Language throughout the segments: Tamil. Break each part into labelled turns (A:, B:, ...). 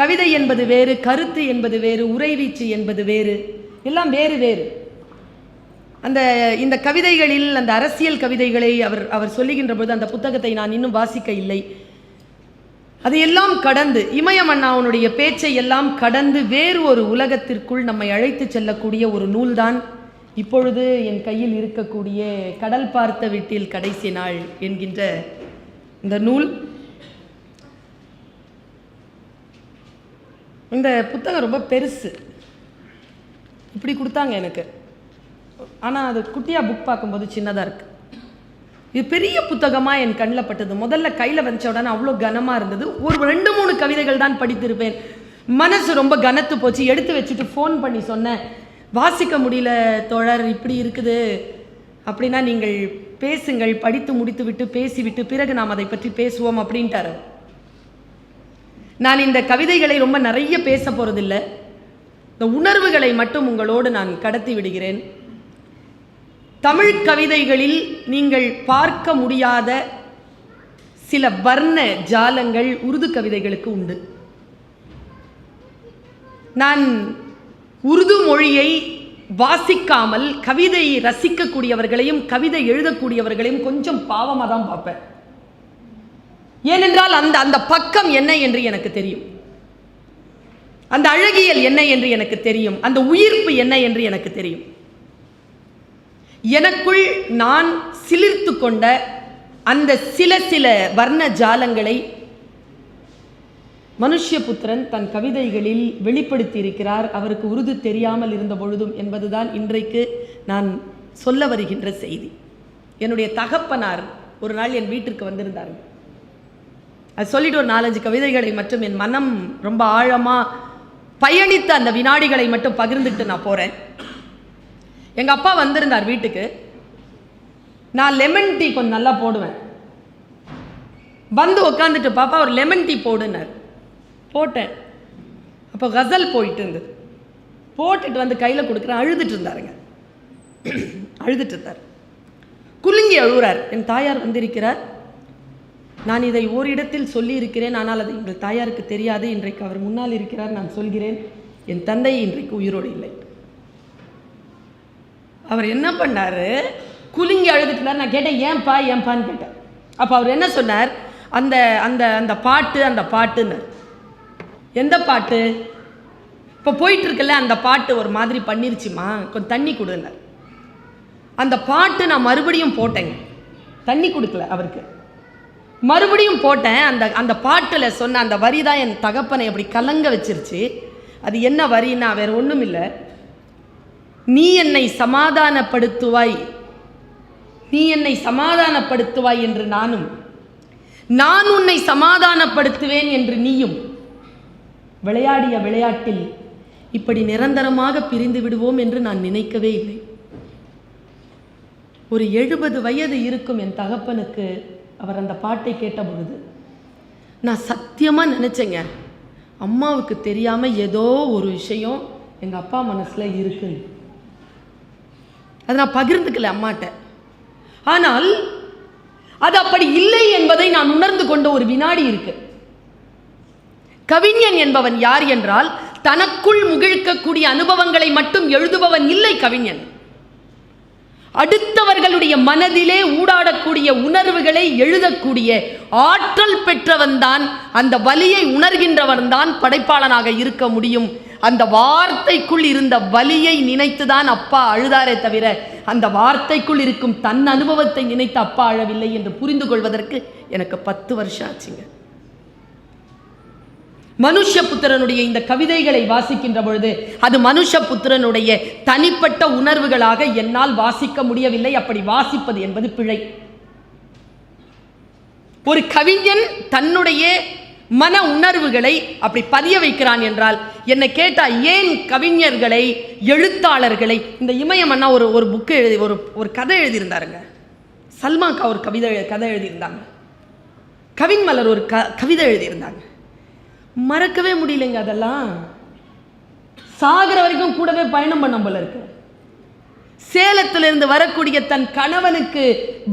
A: கவிதை என்பது வேறு கருத்து என்பது வேறு உரைவீச்சு என்பது வேறு. எல்லாம் வேறு வேறு. அந்த இந்த கவிதைகளில் அந்த அரசியல் கவிதைகளை அவர் அவர் சொல்லுகின்ற பொழுது அந்த புத்தகத்தை நான் இன்னும் வாசிக்க இல்லை. அதையெல்லாம் கடந்து இமயம் பேச்சை எல்லாம் கடந்து வேறு ஒரு உலகத்திற்குள் நம்மை அழைத்து செல்லக்கூடிய ஒரு நூல்தான் இப்பொழுது என் கையில் இருக்கக்கூடிய கடல் பார்த்த வீட்டில் கடைசி நாள் என்கின்ற இந்த நூல். இந்த புத்தகம் ரொம்ப பெருசு. இப்படி கொடுத்தாங்க எனக்கு. ஆனால் அது குட்டியாக புக் பார்க்கும்போது சின்னதாக இருக்குது இது பெரிய புத்தகமாக என் கண்ணில் பட்டது. முதல்ல கையில் வச்ச உடனே அவ்வளோ கனமாக இருந்தது. ஒரு ரெண்டு மூணு கவிதைகள் தான் படித்திருப்பேன். மனசு ரொம்ப கனத்து போச்சு. எடுத்து வச்சுட்டு ஃபோன் பண்ணி சொன்னேன். வாசிக்க முடியல தோழர் இப்படி இருக்குது. அப்படின்னா நீங்கள் பேசுங்கள். படித்து முடித்து விட்டு பேசிவிட்டு பிறகு நாம் அதை பற்றி பேசுவோம் அப்படின்ட்டாரு. நான் இந்த கவிதைகளை ரொம்ப நிறைய பேச போகிறதில்ல இந்த உணர்வுகளை மட்டும் உங்களோடு நான் கடத்தி விடுகிறேன். தமிழ் கவிதைகளில் நீங்கள் பார்க்க முடியாத சில வர்ண ஜாலங்கள் உருது கவிதைகளுக்கு உண்டு. நான் உருது மொழியை வாசிக்காமல் கவிதையை ரசிக்கக்கூடியவர்களையும் கவிதை எழுதக்கூடியவர்களையும் கொஞ்சம் பாவமாக தான் பார்ப்பேன். ஏனென்றால் அந்த அந்த பக்கம் என்ன என்று எனக்கு தெரியும். அந்த அழகியல் என்ன என்று எனக்கு தெரியும். அந்த உயிர்ப்பு என்ன என்று எனக்கு தெரியும். எனக்குள் நான் சிலிர்த்து கொண்ட அந்த சில சில வர்ண ஜாலங்களை மனுஷ்யபுத்திரன் தன் கவிதைகளில் வெளிப்படுத்தி இருக்கிறார் அவருக்கு உருது தெரியாமல் இருந்த பொழுதும் என்பதுதான் இன்றைக்கு நான் சொல்ல வருகின்ற செய்தி. என்னுடைய தகப்பனார் ஒரு நாள் என் வீட்டிற்கு வந்திருந்தார்கள். அது சொல்லிட்டு ஒரு நாலஞ்சு கவிதைகளை மட்டும் என் மனம் ரொம்ப ஆழமாக பயணித்த அந்த வினாடிகளை மட்டும் பகிர்ந்துக்கிட்டு நான் போகிறேன் எங்கள் அப்பா வந்திருந்தார் வீட்டுக்கு. நான் லெமன் டீ கொஞ்சம் நல்லா போடுவேன். வந்து உட்காந்துட்டு பாப்பா ஒரு லெமன் டீ போடுனார் போட்டேன். அப்போ கசல் போயிட்டு இருந்தது. போட்டுட்டு வந்து கையில் கொடுக்குறேன். அழுதுட்டு இருந்தாருங்க. அழுதுட்டு இருந்தார். குலுங்கி அழுகிறார் என் தாயார் வந்திருக்கிறார். நான் இதை ஓரிடத்தில் சொல்லியிருக்கிறேன் ஆனால் அது எங்கள் தாயாருக்கு தெரியாது. இன்றைக்கு அவர் முன்னால் இருக்கிறார் நான் சொல்கிறேன். என் தந்தை இன்றைக்கு உயிரோடு இல்லை. அவர் என்ன பண்ணாரு? குலுங்கி அழுதுட்டு நான் கேட்டேன் ஏன்பா ஏன்பான்னு கேட்டேன். அப்போ அவர் என்ன சொன்னார்? அந்த அந்த அந்த பாட்டு அந்த பாட்டுன்னு எந்த பாட்டு? இப்போ போயிட்டு இருக்கல அந்த பாட்டு ஒரு மாதிரி பண்ணிருச்சுமா? கொஞ்சம் தண்ணி கொடுன்னார். அந்த பாட்டு நான் மறுபடியும் போட்டேங்க. தண்ணி கொடுக்கல அவருக்கு. மறுபடியும் போட்டேன். அந்த அந்த பாட்டில் சொன்ன அந்த வரி தான் என் தகப்பனை அப்படி கலங்க வச்சிருச்சு. அது என்ன வரின்னா வேற ஒன்றும் இல்லை. நீ என்னை சமாதானப்படுத்துவாய். நீ என்னை சமாதானப்படுத்துவாய் என்று நானும். நான் உன்னை சமாதானப்படுத்துவேன் என்று நீயும். விளையாடிய விளையாட்டில் இப்படி நிரந்தரமாக பிரிந்து விடுவோம் என்று நான் நினைக்கவே இல்லை. ஒரு எழுபது வயது இருக்கும் என் தகப்பனுக்கு அவர் அந்த பாட்டை கேட்ட பொழுது நான் சத்தியமாக நினச்சேங்க. அம்மாவுக்கு தெரியாமல் ஏதோ ஒரு விஷயம் எங்கள் அப்பா மனசில் இருக்குன்னு அதை நான் பகிர்ந்துக்கல அம்மாட்ட. ஆனால் அது அப்படி இல்லை என்பதை நான் உணர்ந்து கொண்ட ஒரு வினாடி இருக்கு. கவிஞன் என்பவன் யார் என்றால் தனக்குள் முகிழ்க்கக்கூடிய அனுபவங்களை மட்டும் எழுதுபவன் இல்லை கவிஞன். அடுத்தவர்களுடைய மனதிலே ஊடாடக்கூடிய உணர்வுகளை எழுதக்கூடிய ஆற்றல் பெற்றவன்தான் அந்த வலியை உணர்கின்றவன் தான் படைப்பாளனாக இருக்க முடியும். அந்த வார்த்தைக்குள் இருந்த வலியை நினைத்துதான் அப்பா அழுதாரே தவிர அந்த வார்த்தைக்குள் இருக்கும் தன் அனுபவத்தை நினைத்து அப்பா அழவில்லை என்று புரிந்து கொள்வதற்கு எனக்கு பத்து வருஷம் ஆச்சுங்க. மனுஷபுத்திரனுடைய இந்த கவிதைகளை வாசிக்கின்ற பொழுது அது மனுஷபுத்திரனுடைய தனிப்பட்ட உணர்வுகளாக என்னால் வாசிக்க முடியவில்லை. அப்படி வாசிப்பது என்பது பிழை. ஒரு கவிஞன் தன்னுடைய மன உணர்வுகளை அப்படி பதிய வைக்கிறான் என்றால் என்னை கேட்டால் ஏன் கவிஞர்களை எழுத்தாளர்களை இந்த இமயமன்னா ஒரு ஒரு புக்கு எழுதி ஒரு ஒரு கதை எழுதியிருந்தாருங்க. சல்மாக்கா ஒரு கவிதை கதை எழுதியிருந்தாங்க. கவின்மலர் ஒரு க கவிதை எழுதியிருந்தாங்க. மறக்கவே முடியலைங்க அதெல்லாம். சாகிற வரைக்கும் கூடவே பயணம் பண்ண போல இருக்கு. சேலத்திலிருந்து வரக்கூடிய தன் கணவனுக்கு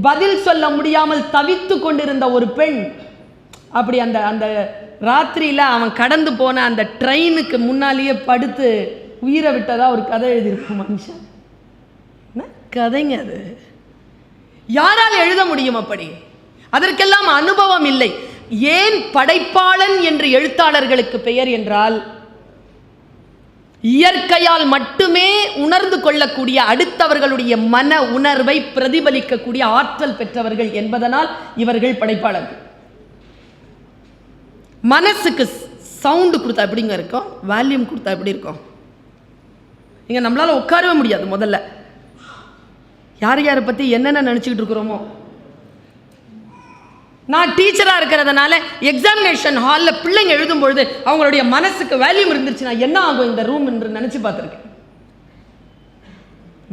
A: பதில் சொல்ல முடியாமல் தவித்து கொண்டிருந்த ஒரு பெண் அப்படி அந்த அந்த ராத்திரியில் அவன் கடந்து போன அந்த ட்ரெயினுக்கு முன்னாலேயே படுத்து உயிரை விட்டதா ஒரு கதை எழுதியிருக்கும் மனுஷன். என்ன கதைங்க அது? யாரால் எழுத முடியும் அப்படி? அதற்கெல்லாம் அனுபவம் இல்லை. ஏன் படைப்பாளன் என்று எழுத்தாளர்களுக்கு பெயர் என்றால் இயற்கையால் மட்டுமே உணர்ந்து கொள்ளக்கூடிய அடுத்தவர்களுடைய மன உணர்வை பிரதிபலிக்கக்கூடிய ஆற்றல் பெற்றவர்கள் என்பதனால் இவர்கள் படைப்பாளர்கள். மனசுக்கு சவுண்டு கொடுத்தா எப்படிங்க இருக்கும்? வால்யூம் கொடுத்தா எப்படி இருக்கும்? இங்க நம்மளால உட்காரவே முடியாது முதல்ல. யார் யாரை பற்றி என்னென்ன நினச்சிக்கிட்டு இருக்கிறோமோ. நான் டீச்சராக இருக்கிறதுனால எக்ஸாமினேஷன் ஹாலில் பிள்ளைங்க எழுதும் பொழுது அவங்களுடைய மனசுக்கு வேல்யூம் இருந்துச்சுன்னா என்ன ஆகும் இந்த ரூம் என்று நினச்சி பார்த்துருக்கேன்.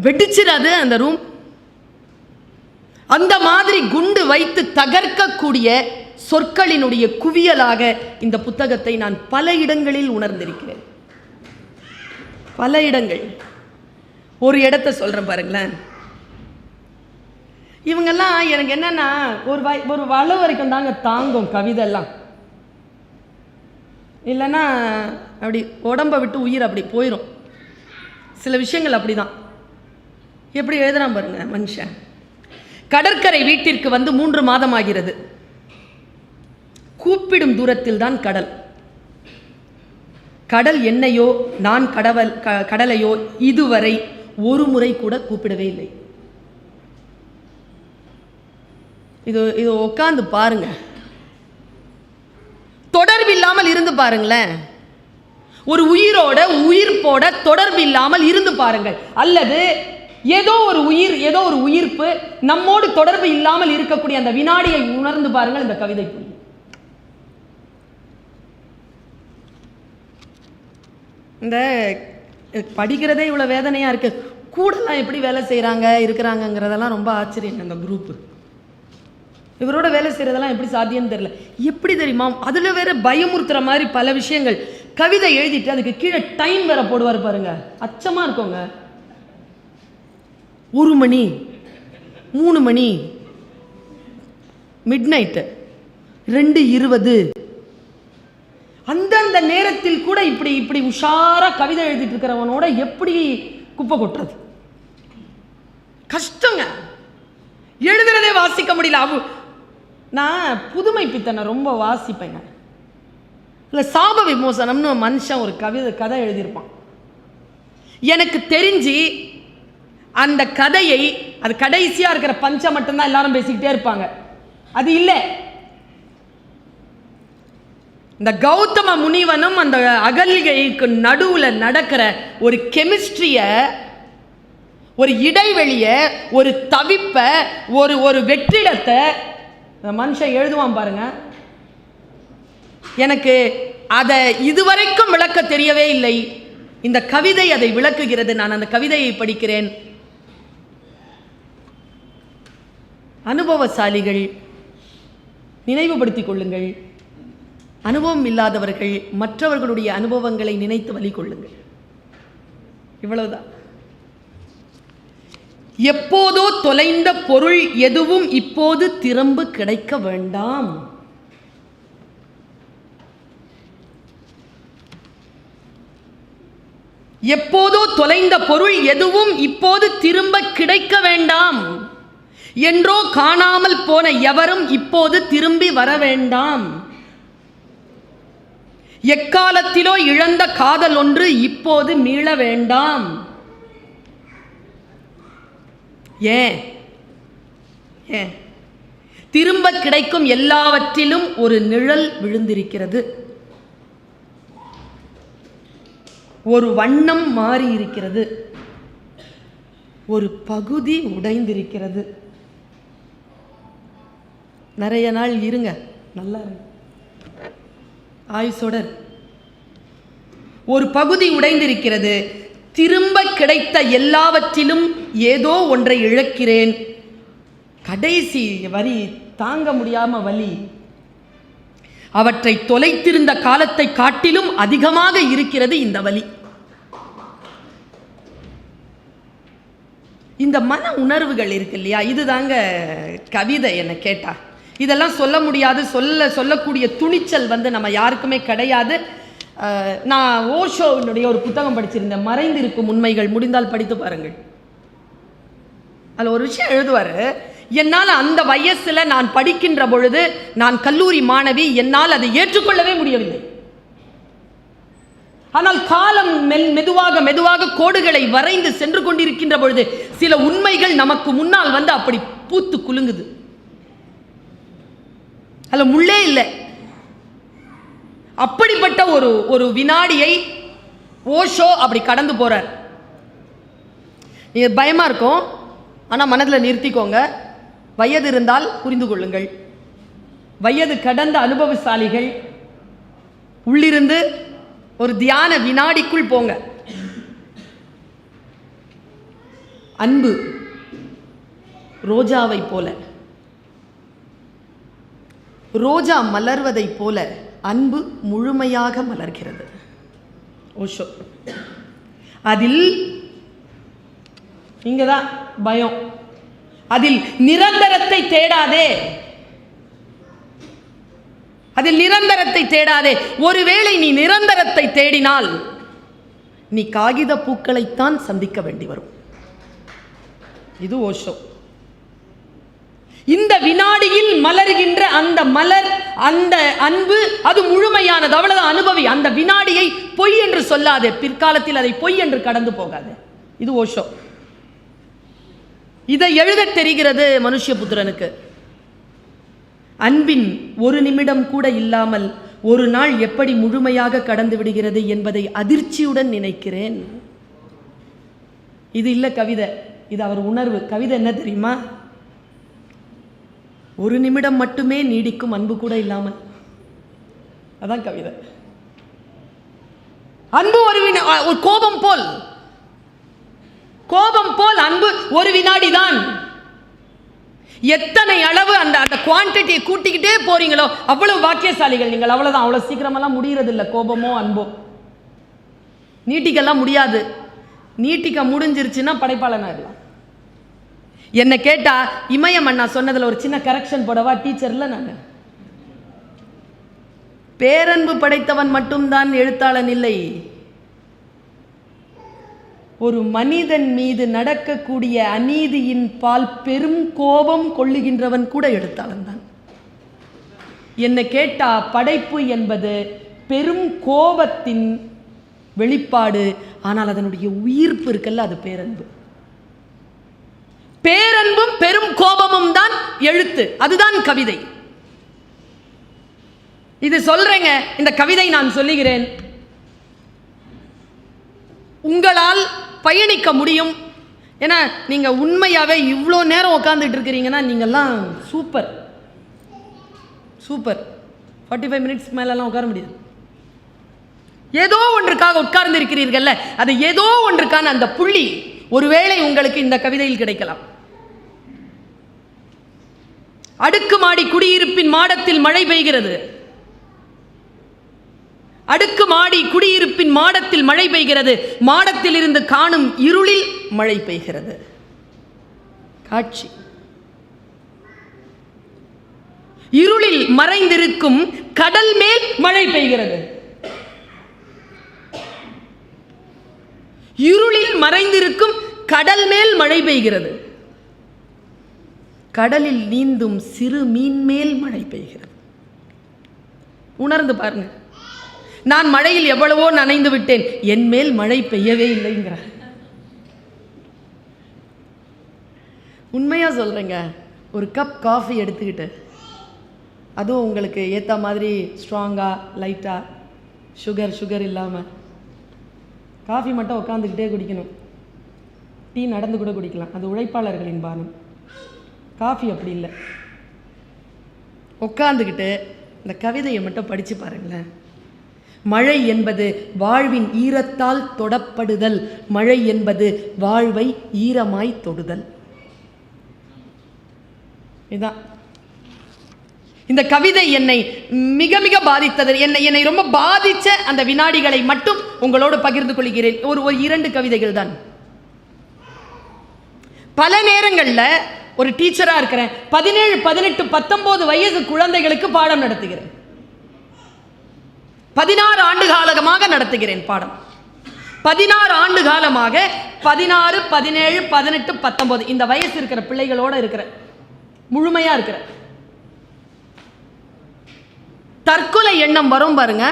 A: வெடிச்சிடாது அந்த ரூம் அந்த மாதிரி குண்டு வைத்து தகர்க்கக்கூடிய சொற்களினுடைய குவியலாக இந்த புத்தகத்தை நான் பல இடங்களில் உணர்ந்திருக்கிறேன். பல இடங்கள். ஒரு இடத்த சொல்கிறேன் பாருங்களேன். இவங்கெல்லாம் எனக்கு என்னென்னா ஒரு வய ஒரு வள வரைக்கும் தாங்க தாங்கும் கவிதைலாம் இல்லைன்னா அப்படி உடம்பை விட்டு உயிர் அப்படி போயிடும் சில விஷயங்கள் அப்படிதான். எப்படி எழுதுறான் பாருங்க மனுஷன். கடற்கரை வீட்டிற்கு வந்து மூன்று மாதம் ஆகிறது கூப்பிடும் தூரத்தில் தான் கடல். கடல் என்னையோ நான் கடவல் க- கடலையோ இதுவரை ஒரு முறை கூட கூப்பிடவே இல்லை. இது இது உட்காந்து பாருங்க. தொடர்பு இல்லாமல் இருந்து பாருங்களேன். ஒரு உயிரோட உயிர்ப்போட தொடர்பு இல்லாமல் இருந்து பாருங்கள். அல்லது ஏதோ ஒரு உயிர் ஏதோ ஒரு உயிர்ப்பு நம்மோடு தொடர்பு இல்லாமல் இருக்கக்கூடிய அந்த வினாடியை உணர்ந்து பாருங்கள் இந்த கவிதை புரியும் இந்த படிக்கிறதே இவ்வளோ வேதனையாக இருக்குது கூடலாம் எப்படி வேலை செய்கிறாங்க இருக்கிறாங்கங்கிறதெல்லாம் ரொம்ப ஆச்சரியம் இந்த குரூப்பு இவரோட வேலை செய்கிறதெல்லாம் எப்படி சாத்தியம்னு தெரியல. எப்படி தெரியுமா? அதில் வேற பயமுறுத்துற மாதிரி பல விஷயங்கள். கவிதை எழுதிட்டு அதுக்கு கீழே டைம் வேற போடுவார் பாருங்க. அச்சமாக இருக்கோங்க. ஒரு மணி மூணு மணி மிட் நைட்டு ரெண்டு இருபது. அந்தந்த நேரத்தில் கூட இப்படி இப்படி உஷாரா கவிதை எழுதிட்டு இருக்கிறவனோட எப்படி குப்பை கொட்டுறது? கஷ்டங்க. எழுதுறதே வாசிக்க முடியல. அவ நான் புதுமை பித்தனை ரொம்ப வாசிப்பேங்க. இல்லை சாப விமோசனம்னு மனுஷன் ஒரு கவிதை கதை எழுதியிருப்பான். எனக்கு தெரிஞ்சு அந்த கதையை அது கடைசியாக இருக்கிற பஞ்சம் மட்டும்தான் எல்லாரும் பேசிக்கிட்டே இருப்பாங்க. அது இல்லை. இந்த கௌதம முனிவனும் அந்த அகல்கைக்கு நடுவில் நடக்கிற ஒரு கெமிஸ்ட்ரியை ஒரு இடைவெளியை ஒரு தவிப்பை ஒரு ஒரு வெற்றிடத்தை மனுஷன் எழுதுவான் பாருங்க. எனக்கு அதை இதுவரைக்கும் விளக்க தெரியவே இல்லை. இந்த கவிதை அதை விளக்குகிறது. நான் அந்த கவிதையை படிக்கிறேன். அனுபவசாலிகள் நினைவுபடுத்திக் கொள்ளுங்கள். அனுபவம் இல்லாதவர்கள் மற்றவர்களுடைய அனுபவங்களை நினைத்து வழி கொள்ளுங்கள் இவ்வளவுதான். எப்போதோ தொலைந்த பொருள் எதுவும் இப்போது திரும்ப கிடைக்க வேண்டாம். எப்போதோ தொலைந்த பொருள் எதுவும் இப்போது திரும்ப கிடைக்க வேண்டாம். என்றோ காணாமல் போன எவரும் இப்போது திரும்பி வர வேண்டாம். எக்காலத்திலோ இழந்த காதல் ஒன்று இப்போது மீள வேண்டாம். ஏன்? ஏன்? திரும்ப கிடைக்கும் எல்லாவற்றிலும் ஒரு நிழல் விழுந்திருக்கிறது. ஒரு வண்ணம் மாறி இருக்கிறது ஒரு பகுதி உடைந்திருக்கிறது. நிறைய நாள் இருங்க. நல்லா இருங்க ஆயுசோட ஒரு பகுதி உடைந்திருக்கிறது. திரும்ப கிடைத்த எல்லாவற்றிலும் ஏதோ ஒன்றை இழக்கிறேன். கடைசி வரி தாங்க முடியாம வலி. அவற்றை தொலைத்திருந்த காலத்தை காட்டிலும் அதிகமாக இருக்கிறது இந்த வலி. இந்த மன உணர்வுகள் இருக்கு இல்லையா? இதுதாங்க கவிதை என்ன கேட்டா. இதெல்லாம் சொல்ல முடியாது. சொல்ல சொல்லக்கூடிய துணிச்சல் வந்து நம்ம யாருக்குமே கிடையாது. நான் ஓஷோவினுடைய ஒரு புத்தகம் படிச்சிருந்தேன். மறைந்திருக்கும் உண்மைகள் முடிந்தால் படித்து பாருங்கள். அதில் ஒரு விஷயம் எழுதுவார் என்னால் அந்த வயசில் நான் படிக்கின்ற பொழுது நான் கல்லூரி மாணவி என்னால் அதை ஏற்றுக்கொள்ளவே முடியவில்லை. ஆனால் காலம் மெல் மெதுவாக மெதுவாக கோடுகளை வரைந்து சென்று கொண்டிருக்கின்ற பொழுது சில உண்மைகள் நமக்கு முன்னால் வந்து அப்படி பூத்து குலுங்குது. அதில் முள்ளே இல்லை. அப்படிப்பட்ட ஒரு ஒரு வினாடியை ஓஷோ அப்படி கடந்து போகிறார் நீங்கள் பயமாக இருக்கும். ஆனால் மனதில் நிறுத்திக்கோங்க. வயது இருந்தால் புரிந்து கொள்ளுங்கள். வயது கடந்த அனுபவசாலிகள் உள்ளிருந்து ஒரு தியான வினாடிக்குள் போங்க. அன்பு ரோஜாவை போல. ரோஜா மலர்வதைப் போல. அன்பு முழுமையாக மலர்கிறது. ஓஷோ. அதில் இங்கே தான் பயம். அதில் நிரந்தரத்தை தேடாதே. அதில் நிரந்தரத்தை தேடாதே. ஒருவேளை நீ நிரந்தரத்தை தேடினால் நீ காகித பூக்களைத்தான் சந்திக்க வேண்டி வரும். இது ஓஷோ. இந்த வினாடியில் மலர்கின்ற அந்த மலர் அந்த அன்பு அது முழுமையானது அவ்வளவு அனுபவி. அந்த வினாடியை பொய் என்று சொல்லாதே. பிற்காலத்தில் அதை பொய் என்று கடந்து போகாது. இது ஓஷோ. இதை எழுதத் தெரிகிறது மனுஷபுத்திரனுக்கு அன்பின் ஒரு நிமிடம் கூட இல்லாமல் ஒரு நாள் எப்படி முழுமையாக கடந்து விடுகிறது என்பதை அதிர்ச்சியுடன் நினைக்கிறேன். இது இல்ல கவிதை. இது அவர் உணர்வு. கவிதை என்ன தெரியுமா? ஒரு நிமிடம் மட்டுமே நீடிக்கும் அன்பு கூட இல்லாமல். அதான் கவிதை. அன்பு ஒரு வினா- ஒரு கோபம் போல். கோபம் போல் அன்பு ஒரு வினாடி தான் எத்தனை அளவு அந்த அந்த குவான்டிட்டியை கூட்டிக்கிட்டே போறீங்களோ அவ்வளவு பாக்கியசாலிகள் நீங்கள். அவ்வளவுதான். அவ்வளவு சீக்கிரமெல்லாம் முடியறது இல்ல கோபமோ அன்போ. நீட்டிக்கெல்லாம் முடியாது. நீட்டிக்க முடிஞ்சிருச்சுன்னா படைப்பாளனாயிடலாம் என்னை கேட்டால் இமயம் அண்ணா சொன்னதில் ஒரு சின்ன கரெக்ஷன் போடவா டீச்சரில் நான். பேரன்பு படைத்தவன் மட்டும்தான் எழுத்தாளன் இல்லை. ஒரு மனிதன் மீது நடக்கக்கூடிய அநீதியின் பால் பெரும் கோபம் கொள்ளுகின்றவன் கூட எழுத்தாளன் தான். என்னை கேட்டா படைப்பு என்பது பெரும் கோபத்தின் வெளிப்பாடு. ஆனால் அதனுடைய உயிர்ப்பு இருக்கல்ல அது பேரன்பு. பேரன்பும் பெரும் கோபமும் தான் எழுத்து. அதுதான் கவிதை. இது சொல்றேங்க இந்த கவிதை நான் சொல்லுகிறேன். உங்களால் பயணிக்க முடியும். ஏன்னா நீங்க உண்மையாவே இவ்வளோ நேரம் உட்காந்துட்டு இருக்கிறீங்கன்னா நீங்கெல்லாம் super. Super. Forty five minutes மேலெல்லாம் உட்கார முடியாது. ஏதோ ஒன்றுக்காக உட்கார்ந்து இருக்கிறீர்கள்ல அது ஏதோ ஒன்றுக்கான அந்த புள்ளி. ஒருவேளை உங்களுக்கு இந்த கவிதையில் கிடைக்கலாம். அடுக்குமாடி குடியிருப்பின் மாடத்தில் மழை பெய்கிறது. அடுக்குமாடி குடியிருப்பின் மாடத்தில் மழை பெய்கிறது. மாடத்தில் இருந்து காணும் இருளில் மழை பெய்கிறது. காட்சி. இருளில் மறைந்திருக்கும் கடல் மேல் மழை பெய்கிறது. இருளில் மறைந்திருக்கும் கடல் மேல் மழை பெய்கிறது. கடலில் நீந்தும் சிறு மீன் மேல் மழை பெய்கிறது. உணர்ந்து பாருங்க. நான் மழையில் எவ்வளவோ நனைந்து விட்டேன். என் மேல் மழை பெய்யவே இல்லைங்கிறார். உண்மையா சொல்றேங்க. ஒரு கப் காஃபி எடுத்துக்கிட்டு அதுவும் உங்களுக்கு ஏற்ற மாதிரி ஸ்ட்ராங்காக லைட்டாக சுகர் சுகர் இல்லாமல் காஃபி மட்டும் உட்காந்துக்கிட்டே குடிக்கணும். டீ நடந்து கூட குடிக்கலாம். அது உழைப்பாளர்களின் பானம். காஃபி அப்படி இல்லை. உட்காந்துக்கிட்டு இந்த கவிதையை மட்டும் படித்து பாருங்களேன். மழை என்பது வாழ்வின் ஈரத்தால் தொடப்படுதல். மழை என்பது வாழ்வை ஈரமாய் தொடுதல். இதான். இந்த கவிதை என்னை மிக மிக பாதித்தது. என்னை என்னை ரொம்ப பாதித்த அந்த வினாடிகளை மட்டும் உங்களோடு பகிர்ந்து கொள்கிறேன். ஒரு ஒரு இரண்டு கவிதைகள் தான். பல நேரங்களில் ஒரு டீச்சராக இருக்கிறேன். பதினேழு பதினெட்டு பத்தொம்போது வயது குழந்தைகளுக்கு பாடம் நடத்துகிறேன். பதினாறு ஆண்டு காலமாக நடத்துகிறேன் பாடம். பதினாறு ஆண்டு காலமாக பதினாறு பதினேழு பதினெட்டு பத்தொம்போது இந்த வயசு இருக்கிற பிள்ளைகளோட இருக்கிற முழுமையாக இருக்கிற தற்கொலை எண்ணம் வரும் பாருங்க.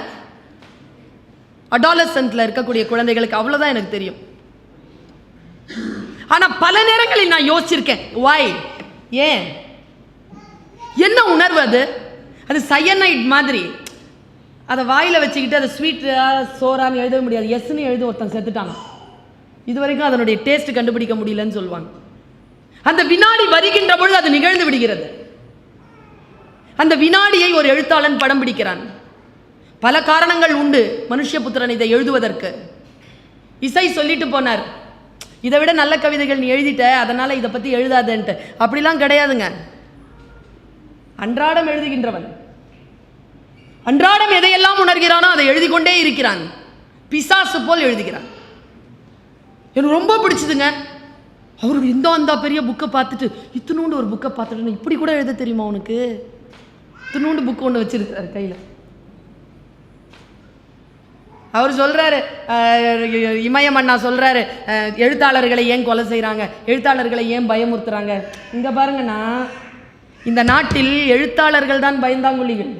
A: அடாலசன்ட்ல இருக்கக்கூடிய குழந்தைகளுக்கு அவ்வளோதான் எனக்கு தெரியும். ஆனால் பல நேரங்களில் நான் யோசிச்சிருக்கேன் வாய் ஏன்? என்ன உணர்வு அது? அது சயனைட் மாதிரி. அதை வாயில் வச்சுக்கிட்டு அதை ஸ்வீட்டு சோறான்னு எழுத முடியாது. எஸ்ன்னு எழுதி ஒருத்தன் செத்துட்டாங்க இது வரைக்கும் அதனுடைய டேஸ்ட் கண்டுபிடிக்க முடியலன்னு சொல்லுவாங்க. அந்த வினாடி வருகின்ற பொழுது அது நிகழ்ந்து விடுகிறது. அந்த வினாடியை ஒரு எழுத்தாளன் படம் பிடிக்கிறான். பல காரணங்கள் உண்டு மனுஷபுத்திரன் இதை எழுதுவதற்கு. இசை சொல்லிட்டு போனார். இதை விட நல்ல கவிதைகள் நீ எழுதிட்ட அதனால் இதை பற்றி எழுதாதன்ட்டு. அப்படிலாம் கிடையாதுங்க. அன்றாடம் எழுதுகின்றவன். அன்றாடம் எதையெல்லாம் உணர்கிறானோ அதை எழுதி கொண்டே இருக்கிறான். பிசாசு போல் எழுதுகிறான். எனக்கு ரொம்ப பிடிச்சதுங்க. அவர் இந்த அந்த பெரிய புக்கை பார்த்துட்டு இத்தினூண்டு ஒரு புக்கை பார்த்துட்டு இப்படி கூட எழுத தெரியுமா உனக்கு? இத்தினூண்டு புக் ஒன்று வச்சிருக்கிறாரு கையில். அவர் சொல்கிறாரு இமயமண்ணா இமயம் அண்ணா எழுத்தாளர்களை ஏன் கொலை செய்கிறாங்க எழுத்தாளர்களை ஏன் பயமுறுத்துறாங்க? இங்கே பாருங்கண்ணா இந்த நாட்டில் எழுத்தாளர்கள் தான் பயந்தாங்குழிகள்.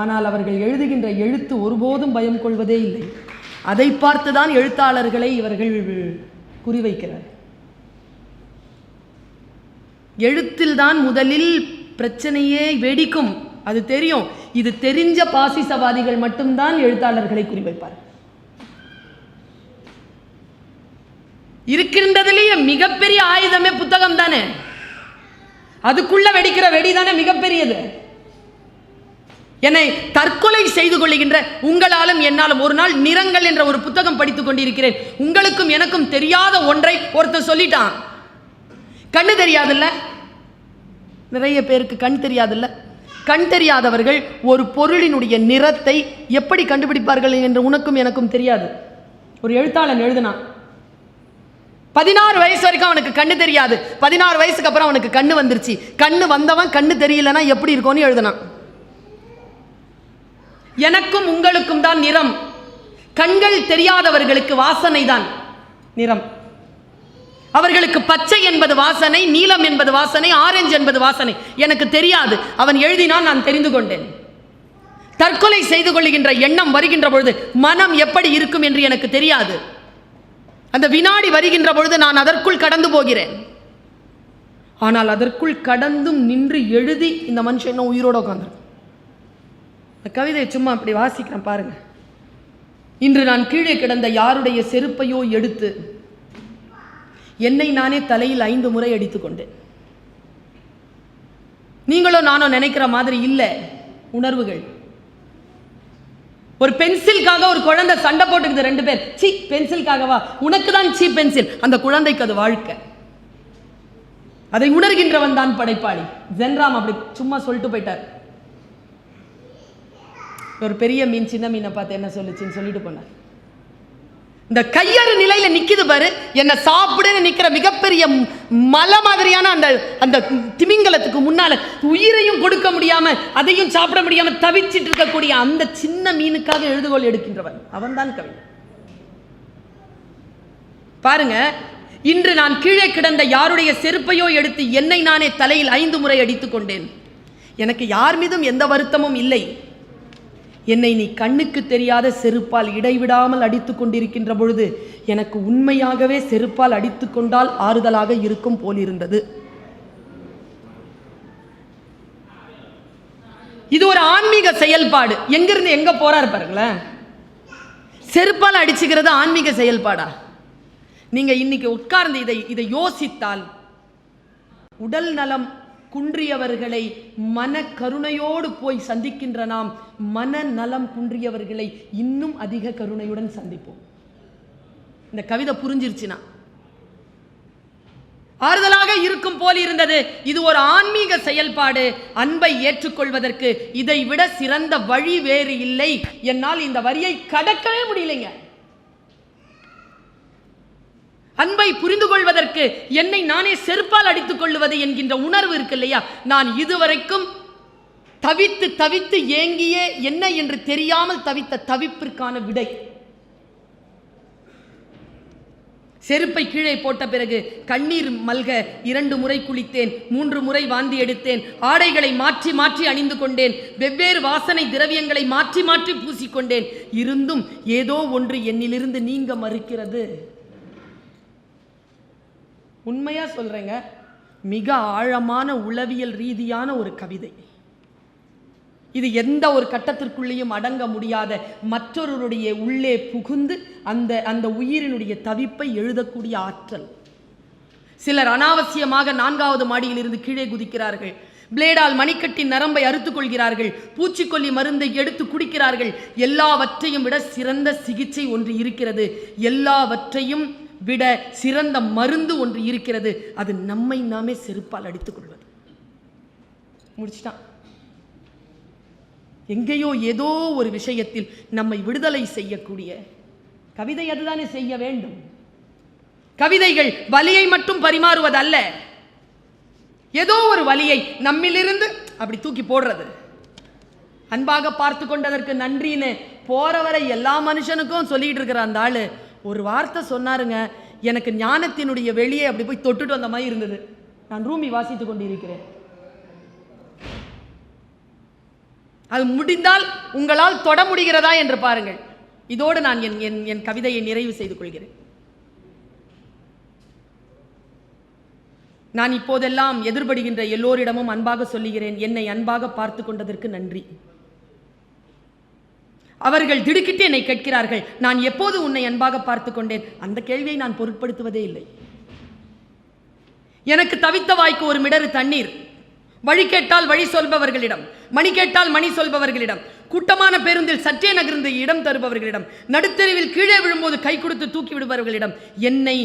A: ஆனால் அவர்கள் எழுதுகின்ற எழுத்து ஒருபோதும் பயம் கொள்வதே இல்லை. அதை பார்த்து தான் எழுத்தாளர்களை இவர்கள் குறிவைக்கிறார். எழுத்தில் தான் முதலில் பிரச்சனையே வெடிக்கும். அது தெரியும். இது தெரிஞ்ச பாசிசவாதிகள் மட்டும்தான் எழுத்தாளர்களை குறிவைப்பார். இருக்கின்றதுலேயே மிகப்பெரிய ஆயுதமே புத்தகம் தானே அதுக்குள்ள வெடிக்கிற வெடி தானே மிகப்பெரியது? என்னை தற்கொலை செய்து கொள்ளுகின்ற உங்களாலும் என்னாலும் ஒரு நாள் நிறங்கள் என்ற ஒரு புத்தகம் படித்துக் கொண்டிருக்கிறேன். உங்களுக்கும் எனக்கும் தெரியாத ஒன்றை ஒருத்தர் சொல்லிட்டான். கண்ணு தெரியாதுல்ல? நிறைய பேருக்கு கண் தெரியாதுல்ல? கண் தெரியாதவர்கள் ஒரு பொருளினுடைய நிறத்தை எப்படி கண்டுபிடிப்பார்கள் என்று உனக்கும் எனக்கும் தெரியாது. ஒரு எழுத்தாளன் எழுதினான். பதினாறு வயசு வரைக்கும் அவனுக்கு கண்ணு தெரியாது. பதினாறு வயசுக்கு அப்புறம் அவனுக்கு கண்ணு வந்துருச்சு. கண்ணு வந்தவன் கண்ணு தெரியலனா எப்படி இருக்கும்னு எழுதினான். எனக்கும் உங்களுக்கும் தான் நிறம். கண்கள் தெரியாதவர்களுக்கு வாசனை தான் நிறம். அவர்களுக்கு பச்சை என்பது வாசனை நீலம் என்பது வாசனை ஆரஞ்சு என்பது வாசனை. எனக்கு தெரியாது. அவன் எழுதினான் நான் தெரிந்து கொண்டேன். தற்கொலை செய்து கொள்கின்ற எண்ணம் வருகின்ற பொழுது மனம் எப்படி இருக்கும் என்று எனக்கு தெரியாது. அந்த வினாடி வருகின்ற பொழுது நான் அதற்குள் கடந்து போகிறேன். ஆனால் அதற்குள் கடந்தும் நின்று எழுதி இந்த மனுஷன் இன்னும் உயிரோட உட்காந்துருக்கும் இந்த கவிதையை சும்மா அப்படி வாசிக்கிறேன் பாருங்க. இன்று நான் கீழே கிடந்த யாருடைய செருப்பையோ எடுத்து என்னை நானே தலையில் ஐந்து முறை அடித்துக்கொண்டேன் நீங்களும் நானும் நினைக்கிற மாதிரி இல்லை உணர்வுகள். ஒரு பென்சிலுக்காக ஒரு குழந்தை சண்டை போட்டுக்குது ரெண்டு பேர். சி பென்சிலுக்காகவா உனக்கு தான் சி பென்சில். அந்த குழந்தைக்கு அது வாழ்க்கை. அதை உணர்கின்றவன் தான் படைப்பாளி. ஜென்ராம் அப்படி சும்மா சொல்லிட்டு போயிட்டார். ஒரு பெரிய மீன் சின்ன மீனை பார்த்து என்ன சொல்லுச்சுன்னு சொல்லிட்டு போனார். இந்த கையறு நிலையில நிக்குது பாரு என்ன சாப்பிடுன்னு நிக்கிற மிகப்பெரிய மலை மாதிரியான அந்த அந்த திமிங்கலத்துக்கு முன்னால உயிரையும் கொடுக்க முடியாம அதையும் சாப்பிட முடியாம தவிச்சிட்டு இருக்கக்கூடிய அந்த சின்ன மீனுக்காக எழுதுகோள் எடுக்கின்றவன். அவன்தான் கவி. பாருங்க இன்று நான் கீழே கிடந்த யாருடைய செருப்பையோ எடுத்து என்னை நானே தலையில் ஐந்து முறை அடித்துக் கொண்டேன். எனக்கு யார் மீதும் எந்த வருத்தமும் இல்லை. என்னை நீ கண்ணுக்கு தெரியாத செருப்பால் இடைவிடாமல் அடித்து கொண்டிருக்கின்ற பொழுது எனக்கு உண்மையாகவே செருப்பால் அடித்து கொண்டால் ஆறுதலாக இருக்கும் போலிருந்தது. இது ஒரு ஆன்மீக செயல்பாடு. எங்கிருந்து எங்க போறாரு பாருங்களேன். செருப்பால் அடிச்சுக்கிறது ஆன்மீக செயல்பாடா? நீங்க இன்னைக்கு உட்கார்ந்து இதை இதை யோசித்தால் உடல் நலம் குன்றியவர்களை மன கருணையோடு போய் சந்திக்கின்ற நாம் மன நலம் குன்றியவர்களை இன்னும் அதிக கருணையுடன் சந்திப்போம். இந்த கவிதை புரிஞ்சிருச்சுனா ஆறுதலாக இருக்கும் போல் இருந்தது. இது ஒரு ஆன்மீக செயல்பாடு. அன்பை ஏற்றுக்கொள்வதற்கு இதை விட சிறந்த வழி வேறு இல்லை. என்னால் இந்த வரியை கடக்கவே முடியலைங்க. அன்பை புரிந்து கொள்வதற்கு என்னை நானே செருப்பால் அடித்துக் கொள்வது என்கின்ற உணர்வு இருக்கு இல்லையா நான் இதுவரைக்கும் தவித்து தவித்து ஏங்கியே என்ன என்று தெரியாமல் தவித்த தவிப்பிற்கான விடை. செருப்பை கீழே போட்ட பிறகு கண்ணீர் மல்க இரண்டு முறை குளித்தேன் மூன்று முறை வாந்தி எடுத்தேன் ஆடைகளை மாற்றி மாற்றி அணிந்து கொண்டேன் வெவ்வேறு வாசனை திரவியங்களை மாற்றி மாற்றி பூசிக்கொண்டேன் இருந்தும் ஏதோ ஒன்று என்னிலிருந்து நீங்க மறுக்கிறது. உண்மையாக சொல்கிறேங்க மிக ஆழமான உளவியல் ரீதியான ஒரு கவிதை. இது எந்த ஒரு கட்டத்திற்குள்ளேயும் அடங்க முடியாத மற்றொருவருடைய உள்ளே புகுந்து அந்த அந்த உயிரினுடைய தவிப்பை எழுதக்கூடிய ஆற்றல். சிலர் அனாவசியமாக நான்காவது மாடியில் இருந்து கீழே குதிக்கிறார்கள். பிளேடால் மணிக்கட்டின் நரம்பை அறுத்துக் கொள்கிறார்கள். பூச்சிக்கொல்லி மருந்தை எடுத்து குடிக்கிறார்கள். எல்லாவற்றையும் விட சிறந்த சிகிச்சை ஒன்று இருக்கிறது. எல்லாவற்றையும் விட சிறந்த மருந்து ஒன்று இருக்கிறது. அது நம்மை நாமே செருப்பால் அடித்துக் கொள்வது. முடிச்சிட்டான். எங்கேயோ ஏதோ ஒரு விஷயத்தில் நம்மை விடுதலை செய்யக்கூடிய கவிதை அதுதானே செய்ய வேண்டும். கவிதைகள் வலியை மட்டும் பரிமாறுவதல்ல. ஏதோ ஒரு வலியை நம்மிலிருந்து அப்படி தூக்கி போடுறது. அன்பாக பார்த்து கொண்டதற்கு நன்றின்னு போறவரை எல்லா மனுஷனுக்கும் சொல்லிட்டு இருக்கிற அந்த ஆளு ஒரு வார்த்தை சொன்னாருங்க எனக்கு ஞானத்தினுடைய வெளியே அப்படி போய் தொட்டுட்டு வந்த மாதிரி இருந்தது. நான் ரூமி வாசித்து கொண்டிருக்கிறேன். அது முடிந்தால் உங்களால் தொட முடிகிறதா என்று பாருங்கள். இதோடு நான் என் என் என் கவிதையை நிறைவு செய்து கொள்கிறேன். நான் இப்போதெல்லாம் எதிர்படுகின்ற எல்லோரிடமும் அன்பாக சொல்லுகிறேன். என்னை அன்பாக பார்த்து கொண்டதற்கு நன்றி. அவர்கள் திடுக்கிட்டு என்னை கேட்கிறார்கள். நான் எப்போது உன்னை அன்பாக பார்த்து கொண்டேன்? அந்த கேள்வியை நான் பொருட்படுத்துவதே இல்லை. எனக்கு தவித்த வாய்க்கு ஒரு மிடறு தண்ணீர். வழி கேட்டால் வழி சொல்பவர்களிடம். மணி கேட்டால் மணி சொல்பவர்களிடம். கூட்டமான பேருந்தில் சற்றே நகர்ந்து இடம் தருபவர்களிடம். நடுத்தெருவில் கீழே விழும்போது கை கொடுத்து தூக்கி விடுபவர்களிடம். என்னை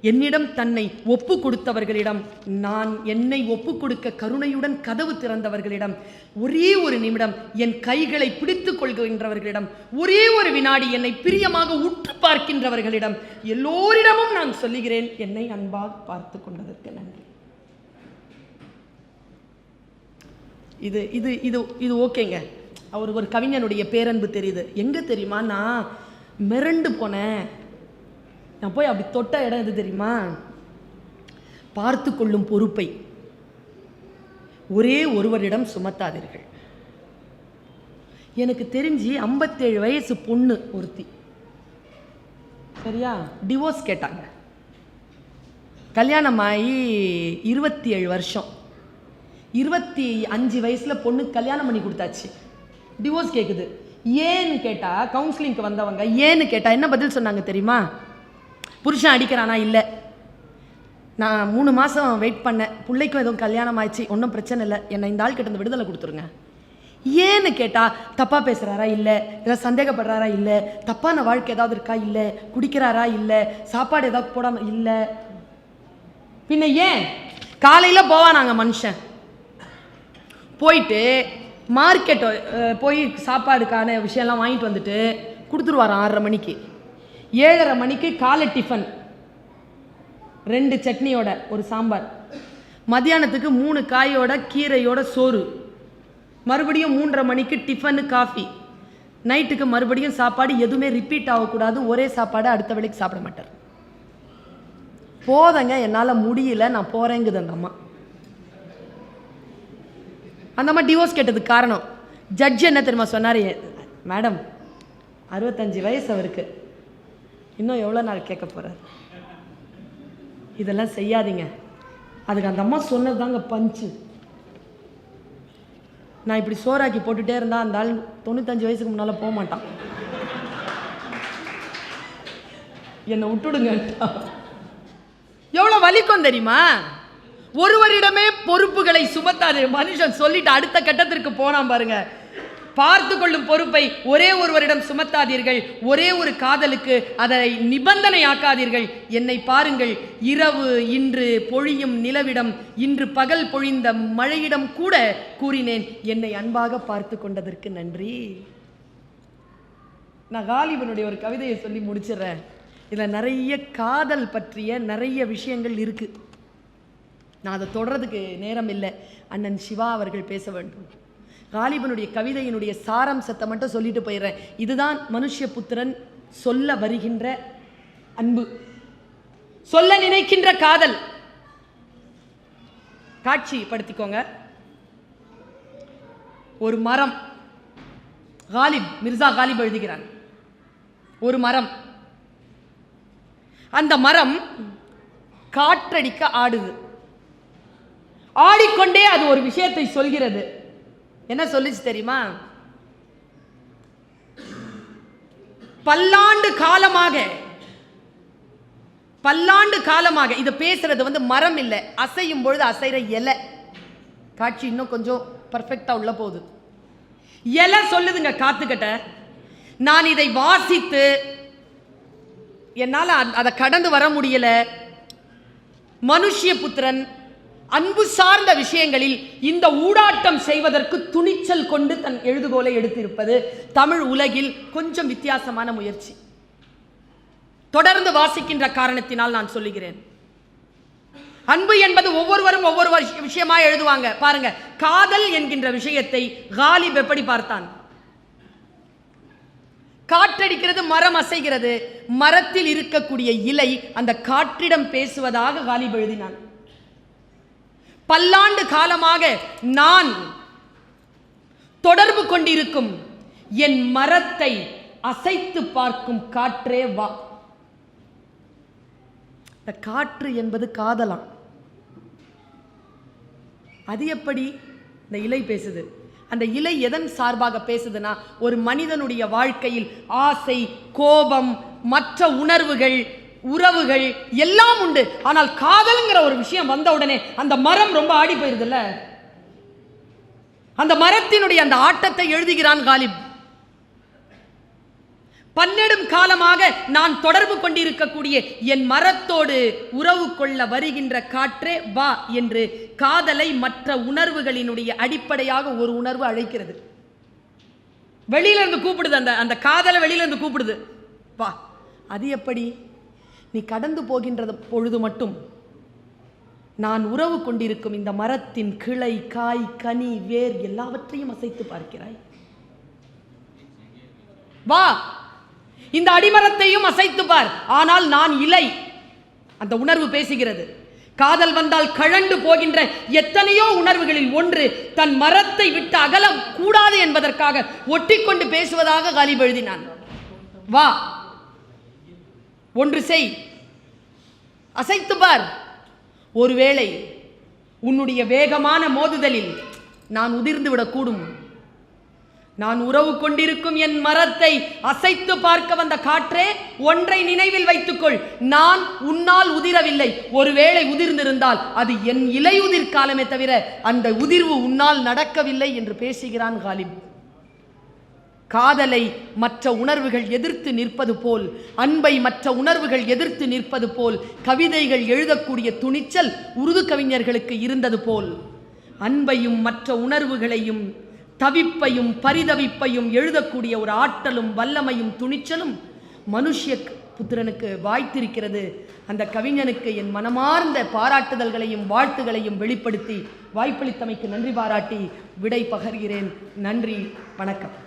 A: என்னிடம் தன்னை ஒப்பு கொடுத்தவர்களிடம் நான் என்னை ஒப்பு கொடுக்க கருணையுடன் கதவு திறந்தவர்களிடம் ஒரே ஒரு நிமிடம் என் கைகளை பிடித்துக் கொள்கின்றவர்களிடம் ஒரே ஒரு வினாடி என்னை பிரியமாக உற்று பார்க்கின்றவர்களிடம் எல்லோரிடமும் நான் சொல்லுகிறேன். என்னை அன்பாக பார்த்து கொண்டதற்கு நன்றி. இது இது இது இது ஓகேங்க. அவர் ஒரு கவிஞனுடைய பேரன்பு தெரியுது. எங்கே தெரியுமா? நான் மிரண்டு போனேன். நான் போய் அப்படி தொட்ட இடம் எது தெரியுமா? பார்த்து கொள்ளும் பொறுப்பை. ஒரே ஒருவரிடம் சுமத்தாதீர்கள். எனக்கு தெரிஞ்சு ஐம்பத்தேழு வயசு பொண்ணு ஒருத்தி. சரியா? டிவோர்ஸ் கேட்டாங்க. கல்யாணம் ஆகி இருபத்தி ஏழு வருஷம். இருபத்தி அஞ்சு வயசில் பொண்ணு கல்யாணம் பண்ணி கொடுத்தாச்சு. டிவோர்ஸ் கேட்குது ஏன்னு கேட்டால் கவுன்சிலிங்க்கு வந்தவங்க ஏன்னு கேட்டால் என்ன பதில் சொன்னாங்க தெரியுமா? புருஷன் அடிக்கிறானா? இல்லை. நான் மூணு மாதம் வெயிட் பண்ணேன். பிள்ளைக்கும் எதுவும் கல்யாணம் ஆயிடுச்சு. ஒன்றும் பிரச்சனை இல்லை. என்னை இந்த ஆள் கிட்ட இருந்து விடுதலை கொடுத்துருங்க. ஏன்னு கேட்டால் தப்பாக பேசுகிறாரா இல்லை. இல்லை சந்தேகப்படுறாரா? இல்லை. தப்பான வாழ்க்கை ஏதாவது இருக்கா? இல்லை. குடிக்கிறாரா? இல்லை. சாப்பாடு ஏதாவது போடாமல் இல்லை. பின்ன ஏன்? காலையில் போவானாங்க மனுஷன். போயிட்டு மார்க்கெட் போய் சாப்பாடுக்கான விஷயம்லாம் வாங்கிட்டு வந்துட்டு கொடுத்துருவாராம் ஆறரை மணிக்கு. ஏழரை மணிக்கு காலை டிஃபன் ரெண்டு சட்னியோட ஒரு சாம்பார். மதியானத்துக்கு மூணு காயோட கீரையோட சோறு. மறுபடியும் மூன்றரை மணிக்கு டிஃபனு காஃபி நைட்டுக்கு மறுபடியும் சாப்பாடு எதுவுமே ரிப்பீட் ஆகக்கூடாது. ஒரே சாப்பாடு அடுத்த வேலைக்கு சாப்பிட மாட்டார். போதங்க என்னால் முடியல நான் போகிறேங்குது அந்த அம்மா. அந்த அம்மா டிவோர்ஸ் கேட்டதுக்கு காரணம். ஜட்ஜ் என்ன தெரியுமா சொன்னார்? மேடம் அறுபத்தஞ்சு வயசு அவருக்கு. இன்னும் எவ்வளோ நாள் கேட்க போகிறார் இதெல்லாம் செய்யாதீங்க. அதுக்கு அந்த அம்மா சொன்னது தாங்க பஞ்சு. நான் இப்படி சோறாக்கி போட்டுட்டே இருந்தால் அந்த ஆள் தொண்ணூத்தஞ்சு வயசுக்கு முன்னால் போக மாட்டான். என்னை விட்டுடுங்க. எவ்வளோ வலிக்கும் தெரியுமா? ஒருவரிடமே பொறுப்புகளை சுமத்தாது மனுஷன் சொல்லிட்டு அடுத்த கட்டத்திற்கு போனான் பாருங்க. பார்த்து கொள்ளும் பொறுப்பை ஒரே ஒருவரிடம் சுமத்தாதீர்கள். ஒரே ஒரு காதலுக்கு அதை நிபந்தனை ஆக்காதீர்கள் என்னை பாருங்கள் இரவு இன்று பொழியும் நிலவிடம் இன்று பகல் பொழிந்த மழையிடம் கூட கூறினேன். என்னை அன்பாக பார்த்து கொண்டதற்கு நன்றி. நான் காலிபனுடைய ஒரு கவிதையை சொல்லி முடிச்சிடுறேன். இதில் நிறைய காதல் பற்றிய நிறைய விஷயங்கள் இருக்குது நான் அதை தொடர்றதுக்கு நேரம் இல்லை. அண்ணன் சிவா அவர்கள் பேச வேண்டும். காலிபனுடைய கவிதையினுடைய சாராம்சத்தை மட்டும் சொல்லிட்டு போயிடுறேன். இதுதான் மனுஷ்யபுத்திரன் சொல்ல வருகின்ற அன்பு. சொல்ல நினைக்கின்ற காதல். காட்சி படுத்திக்கோங்க ஒரு மரம். காலிப் மிர்சா காலிப் எழுதுகிறான். ஒரு மரம். அந்த மரம் காற்றடிக்க ஆடுது. ஆடிக்கொண்டே அது ஒரு விஷயத்தை சொல்கிறது. என்ன சொல்லிச்சு தெரியுமா? பல்லாண்டு காலமாக பல்லாண்டு காலமாக இது பேசுறது வந்து மரம் இல்லை அசையும் பொழுது அசைற இலை. காட்சி இன்னும் கொஞ்சம் பர்ஃபெக்டா உள்ள போகுது. இலை சொல்லுதுங்க காத்துக்கிட்ட. நான் இதை வாசித்து என்னால் அதை கடந்து வர முடியல. மனுஷ்ய புத்திரன் அன்பு சார்ந்த விஷயங்களில் இந்த ஊடாட்டம் செய்வதற்கு துணிச்சல் கொண்டு தன் எழுதுகோலை எடுத்திருப்பது தமிழ் உலகில் கொஞ்சம் வித்தியாசமான முயற்சி. தொடர்ந்து வாசிக்கின்ற காரணத்தினால் நான் சொல்லுகிறேன். அன்பு என்பது ஒவ்வொருவரும் ஒவ்வொரு விஷயமா எழுதுவாங்க. பாருங்க காதல் என்கின்ற விஷயத்தை காலிப் எப்படி பார்த்தான்? காற்றடிக்கிறது மரம் அசைகிறது. மரத்தில் இருக்கக்கூடிய இலை அந்த காற்றிடம் பேசுவதாக காலிப் எழுதினான். பல்லாண்டு காலமாக நான் தொடர்பு கொண்டிருக்கும் என் மரத்தை அசைத்து பார்க்கும் காற்றே வா. இந்த காற்று என்பது காதலாம் அது எப்படி? இந்த இலை பேசுது. அந்த இலை எதன் சார்பாக பேசுதுன்னா ஒரு மனிதனுடைய வாழ்க்கையில் ஆசை கோபம் மற்ற உணர்வுகள் உறவுகள் எல்லாம் உண்டு. ஆனால் காதல்ங்கிற ஒரு விஷயம் வந்த உடனே அந்த மரம் ரொம்ப ஆடி போயிருதுல்ல? அந்த மரத்தினுடைய அந்த ஆட்டத்தை எழுதுகிறான் காலிப். பன்னெடும் காலமாக நான் தொடர்பு கொண்டிருக்கக்கூடிய என் மரத்தோடு உறவு கொள்ள வருகின்ற காற்றே வா என்று காதலை மற்ற உணர்வுகளினுடைய அடிப்படையாக ஒரு உணர்வு அழைக்கிறது. வெளியில இருந்து கூப்பிடுது அந்த அந்த காதலை வெளியில இருந்து கூப்பிடுது. வா அது எப்படி? நீ கடந்து போகின்றது பொழுது மட்டும் நான் உறவு கொண்டிருக்கும் இந்த மரத்தின் கிளை காய் கனி வேர் எல்லாவற்றையும் அசைத்து பார்க்கிறாய். வா இந்த அடிமரத்தையும் அசைத்து பார். ஆனால் நான் இலை அந்த உணர்வு பேசுகிறது. காதல் வந்தால் கழண்டு போகின்ற எத்தனையோ உணர்வுகளில் ஒன்று தன் மரத்தை விட்டு அகலம் கூடாது என்பதற்காக ஒட்டிக்கொண்டு பேசுவதாக காலிப் எழுதினான் வா ஒன்று செய். அசைத்து பார். ஒருவேளை உன்னுடைய வேகமான மோதுதலில் நான் உதிர்ந்து விடக்கூடும். நான் உறவு கொண்டிருக்கும் என் மரத்தை அசைத்து பார்க்க வந்த காற்றே ஒன்றை நினைவில் வைத்துக்கொள். நான் உன்னால் உதிரவில்லை. ஒருவேளை உதிர்ந்திருந்தால் அது என் இலையுதிர் காலமே தவிர அந்த உதிர்வு உன்னால் நடக்கவில்லை என்று பேசுகிறான் காலிப் காதலை மற்ற உணர்வுகள் எதிர்த்து நிற்பது போல் அன்பை மற்ற உணர்வுகள் எதிர்த்து நிற்பது போல் கவிதைகள் எழுதக்கூடிய துணிச்சல் உருது கவிஞர்களுக்கு இருந்தது போல் அன்பையும் மற்ற உணர்வுகளையும் தவிப்பையும் பரிதவிப்பையும் எழுதக்கூடிய ஒரு ஆற்றலும் வல்லமையும் துணிச்சலும் மனுஷிய புத்திரனுக்கு வாய்த்திருக்கிறது. அந்த கவிஞனுக்கு என் மனமார்ந்த பாராட்டுதல்களையும் வாழ்த்துகளையும் வெளிப்படுத்தி வாய்ப்பளித்தமைக்கு நன்றி பாராட்டி விடை பகர்கிறேன். நன்றி வணக்கம்.